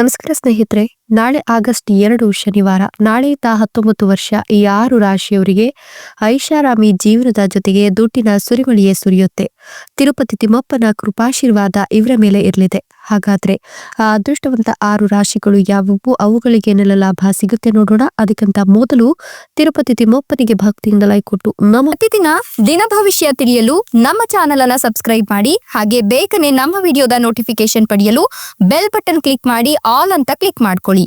ನಮಸ್ಕಾರ ಸ್ನೇಹಿತರೆ, ನಾಳೆ ಆಗಸ್ಟ್ ಎರಡು ಶನಿವಾರ ನಾಳೆಯಿಂದ ಹತ್ತೊಂಬತ್ತು ವರ್ಷ ಈ ಆರು ರಾಶಿಯವರಿಗೆ ಐಷಾರಾಮಿ ಜೀವನದ ಜೊತೆಗೆ ದುಡ್ಡಿನ ಸುರಿಮಳಿಯೇ ಸುರಿಯುತ್ತೆ. ತಿರುಪತಿ ತಿಮ್ಮಪ್ಪನ ಕೃಪಾಶೀರ್ವಾದ ಇವರ ಮೇಲೆ ಇರಲಿದೆ. ಹಾಗಾದ್ರೆ ಅದೃಷ್ಟವಂತ ಆರು ರಾಶಿಗಳು ಯಾವುವು? ಅವುಗಳಿಗೆ ಏನೆಲ್ಲ ಲಾಭ ಸಿಗುತ್ತೆ ನೋಡೋಣ. ಅದಕ್ಕಿಂತ ಮೊದಲು ತಿರುಪತಿ ತಿಮ್ಮಪ್ಪನಿಗೆ ಭಕ್ತಿಯಿಂದ ಲೈಕ್ ಕೊಟ್ಟು ನಮ್ಮ ಪ್ರತಿದಿನ ದಿನ ಭವಿಷ್ಯ ತಿಳಿಯಲು ನಮ್ಮ ಚಾನೆಲ್ ಅನ್ನ ಸಬ್ಸ್ಕ್ರೈಬ್ ಮಾಡಿ, ಹಾಗೆ ಬೇಗನೆ ನಮ್ಮ ವಿಡಿಯೋದ ನೋಟಿಫಿಕೇಶನ್ ಪಡೆಯಲು ಬೆಲ್ ಬಟನ್ ಕ್ಲಿಕ್ ಮಾಡಿ ಆಲ್ ಅಂತ ಕ್ಲಿಕ್ ಮಾಡ್ಕೊಳ್ಳಿ.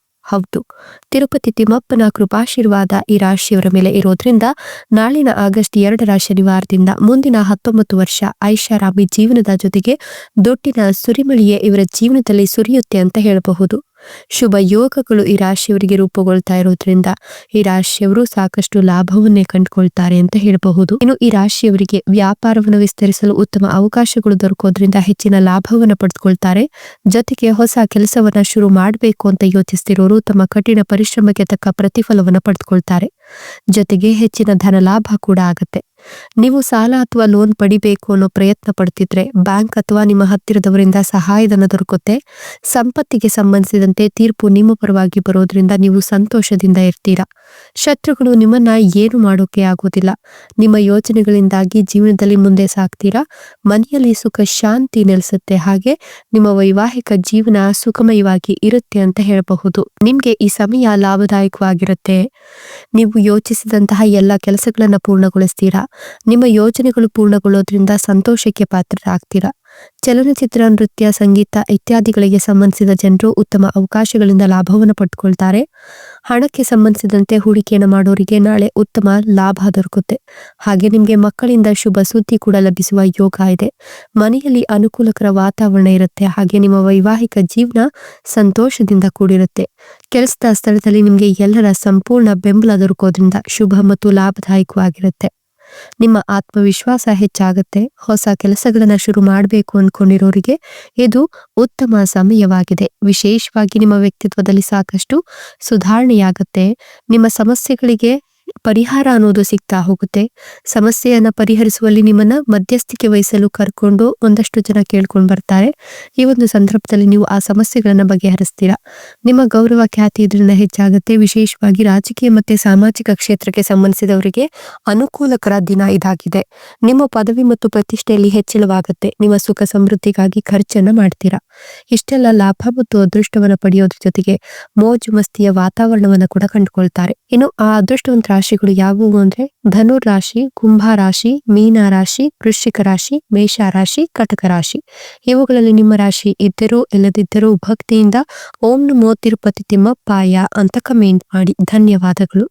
ಹೌದು. ತಿರುಪತಿ ತಿಮ್ಮಪ್ಪನ ಕೃಪಾಶೀರ್ವಾದ ಈ ರಾಶಿಯವರ ಮೇಲೆ ಇರೋದ್ರಿಂದ ನಾಳಿನ ಆಗಸ್ಟ್ ಎರಡರ ಶನಿವಾರದಿಂದ ಮುಂದಿನ ಹತ್ತೊಂಬತ್ತು ವರ್ಷ ಐಷಾರಾಮಿ ಜೀವನದ ಜೊತೆಗೆ ದುಡ್ಡಿನ ಸುರಿಮಳಿಯೇ ಇವರ ಜೀವನದಲ್ಲಿ ಸುರಿಯುತ್ತೆ ಅಂತ ಹೇಳಬಹುದು. ಶುಭ ಯೋಗಗಳು ಈ ರಾಶಿಯವರಿಗೆ ರೂಪುಗೊಳ್ತಾ ಇರೋದ್ರಿಂದ ಈ ರಾಶಿಯವರು ಸಾಕಷ್ಟು ಲಾಭವನ್ನೇ ಕಂಡುಕೊಳ್ತಾರೆ ಅಂತ ಹೇಳಬಹುದು. ಇನ್ನು ಈ ರಾಶಿಯವರಿಗೆ ವ್ಯಾಪಾರವನ್ನು ವಿಸ್ತರಿಸಲು ಉತ್ತಮ ಅವಕಾಶಗಳು ದೊರಕೋದ್ರಿಂದ ಹೆಚ್ಚಿನ ಲಾಭವನ್ನು ಪಡೆದುಕೊಳ್ತಾರೆ. ಜೊತೆಗೆ ಹೊಸ ಕೆಲಸವನ್ನ ಶುರು ಮಾಡಬೇಕು ಅಂತ ಯೋಚಿಸ್ತಿರೋರು ತಮ್ಮ ಕಠಿಣ ಪರಿಶ್ರಮಕ್ಕೆ ತಕ್ಕ ಪ್ರತಿಫಲವನ್ನು ಪಡೆದುಕೊಳ್ತಾರೆ. ಜೊತೆಗೆ ಹೆಚ್ಚಿನ ಧನ ಲಾಭ ಕೂಡ ಆಗುತ್ತೆ. ನೀವು ಸಾಲ ಅಥವಾ ಲೋನ್ ಪಡಿಬೇಕು ಅನ್ನೋ ಪ್ರಯತ್ನ ಪಡ್ತಿದ್ರೆ ಬ್ಯಾಂಕ್ ಅಥವಾ ನಿಮ್ಮ ಹತ್ತಿರದವರಿಂದ ಸಹಾಯಧನ ದೊರಕುತ್ತೆ. ಸಂಪತ್ತಿಗೆ ಸಂಬಂಧಿಸಿದಂತೆ ತೀರ್ಪು ನಿಮ್ಮ ಪರವಾಗಿ ಬರೋದ್ರಿಂದ ನೀವು ಸಂತೋಷದಿಂದ ಇರ್ತೀರಾ. ಶತ್ರುಗಳು ನಿಮ್ಮನ್ನ ಏನು ಮಾಡೋಕೆ ಆಗೋದಿಲ್ಲ ನಿಮ್ಮ ಯೋಚನೆಗಳಿಂದಾಗಿ ಜೀವನದಲ್ಲಿ ಮುಂದೆ ಸಾಗ್ತೀರಾ? ಮನೆಯಲ್ಲಿ ಸುಖ, ಶಾಂತಿ ನೆಲೆಸುತ್ತೆ. ಹಾಗೆ ನಿಮ್ಮ ವೈವಾಹಿಕ ಜೀವನ ಸುಖಮಯವಾಗಿ ಇರುತ್ತೆ ಅಂತ ಹೇಳಬಹುದು. ನಿಮ್ಗೆ ಈ ಸಮಯ ಲಾಭದಾಯಕವಾಗಿರುತ್ತೆ. ನೀವು ಯೋಚಿಸಿದಂತಹ ಎಲ್ಲ ಕೆಲಸಗಳನ್ನ ಪೂರ್ಣಗೊಳಿಸ್ತೀರಾ? ನಿಮ್ಮ ಯೋಜನೆಗಳು ಪೂರ್ಣಗೊಳ್ಳೋದ್ರಿಂದ ಸಂತೋಷಕ್ಕೆ ಪಾತ್ರರಾಗ್ತೀರಾ? ಚಲನಚಿತ್ರ, ನೃತ್ಯ, ಸಂಗೀತ ಇತ್ಯಾದಿಗಳಿಗೆ ಸಂಬಂಧಿಸಿದ ಜನರು ಉತ್ತಮ ಅವಕಾಶಗಳಿಂದ ಲಾಭವನ್ನು ಪಡೆದುಕೊಳ್ತಾರೆ ಹಣಕ್ಕೆ ಸಂಬಂಧಿಸಿದಂತೆ ಹೂಡಿಕೆಯನ್ನು ಮಾಡೋರಿಗೆ ನಾಳೆ ಉತ್ತಮ ಲಾಭ ದೊರಕುತ್ತೆ. ಹಾಗೆ ನಿಮಗೆ ಮಕ್ಕಳಿಂದ ಶುಭ ಸುದ್ದಿ ಕೂಡ ಲಭಿಸುವ ಯೋಗ ಇದೆ. ಮನೆಯಲ್ಲಿ ಅನುಕೂಲಕರ ವಾತಾವರಣ ಇರುತ್ತೆ. ಹಾಗೆ ನಿಮ್ಮ ವೈವಾಹಿಕ ಜೀವನ ಸಂತೋಷದಿಂದ ಕೂಡಿರುತ್ತೆ. ಕೆಲಸದ ಸ್ಥಳದಲ್ಲಿ ನಿಮಗೆ ಎಲ್ಲರ ಸಂಪೂರ್ಣ ಬೆಂಬಲ ದೊರಕೋದ್ರಿಂದ ಶುಭ ಮತ್ತು ಲಾಭದಾಯಕವಾಗಿರುತ್ತೆ. ನಿಮ್ಮ ಆತ್ಮವಿಶ್ವಾಸ ಹೆಚ್ಚಾಗುತ್ತೆ, ಹೊಸ ಕೆಲಸಗಳನ್ನ ಶುರು ಮಾಡಬೇಕು ಅಂದ್ಕೊಂಡಿರೋರಿಗೆ ಇದು ಉತ್ತಮ ಸಮಯವಾಗಿದೆ. ವಿಶೇಷವಾಗಿ ನಿಮ್ಮ ವ್ಯಕ್ತಿತ್ವದಲ್ಲಿ ಸಾಕಷ್ಟು ಸುಧಾರಣೆಯಾಗುತ್ತೆ. ನಿಮ್ಮ ಸಮಸ್ಯೆಗಳಿಗೆ ಪರಿಹಾರ ಅನ್ನೋದು ಸಿಗ್ತಾ ಹೋಗುತ್ತೆ. ಸಮಸ್ಯೆಯನ್ನ ಪರಿಹರಿಸುವಲ್ಲಿ ನಿಮ್ಮನ್ನ ಮಧ್ಯಸ್ಥಿಕೆ ವಹಿಸಲು ಕರ್ಕೊಂಡು ಒಂದಷ್ಟು ಜನ ಕೇಳ್ಕೊಂಡು ಬರ್ತಾರೆ. ಈ ಒಂದು ಸಂದರ್ಭದಲ್ಲಿ ನೀವು ಆ ಸಮಸ್ಯೆಗಳನ್ನ ಬಗೆಹರಿಸ್ತೀರಾ? ನಿಮ್ಮ ಗೌರವ ಖ್ಯಾತಿ ಇದರಿಂದ ಹೆಚ್ಚಾಗುತ್ತೆ. ವಿಶೇಷವಾಗಿ ರಾಜಕೀಯ ಮತ್ತೆ ಸಾಮಾಜಿಕ ಕ್ಷೇತ್ರಕ್ಕೆ ಸಂಬಂಧಿಸಿದವರಿಗೆ ಅನುಕೂಲಕರ ದಿನ ಇದಾಗಿದೆ. ನಿಮ್ಮ ಪದವಿ ಮತ್ತು ಪ್ರತಿಷ್ಠೆಯಲ್ಲಿ ಹೆಚ್ಚಳವಾಗುತ್ತೆ. ನಿಮ್ಮ ಸುಖ ಸಮೃದ್ಧಿಗಾಗಿ ಖರ್ಚನ್ನ ಮಾಡ್ತೀರಾ? ಇಷ್ಟೆಲ್ಲ ಲಾಭ ಮತ್ತು ಅದೃಷ್ಟವನ್ನ ಪಡೆಯೋದ್ರ ಜೊತೆಗೆ ಮೋಜು ಮಸ್ತಿಯ ವಾತಾವರಣವನ್ನ ಕೂಡ ಕಂಡುಕೊಳ್ತಾರೆ. ಇನ್ನು ಆ ಅದೃಷ್ಟವಂತ ರಾಶಿಗಳು ಯಾವುವು ಅಂದ್ರೆ ಧನು ರಾಶಿ, ಕುಂಭ ರಾಶಿ, ಮೀನ ರಾಶಿ, ವೃಶ್ಚಿಕ ರಾಶಿ, ಮೇಷ ರಾಶಿ, ಕಟಕ ರಾಶಿ. ಇವುಗಳಲ್ಲಿ ನಿಮ್ಮ ರಾಶಿ ಇದ್ದರೂ ಇಲ್ಲದಿದ್ದರೂ ಭಕ್ತಿಯಿಂದ ಓಂ ನಮೋ ತಿರುಪತಿ ತಿಮ್ಮಪ್ಪಾಯ ಅಂತ ಕಮೆಂಟ್ ಮಾಡಿ. ಧನ್ಯವಾದಗಳು.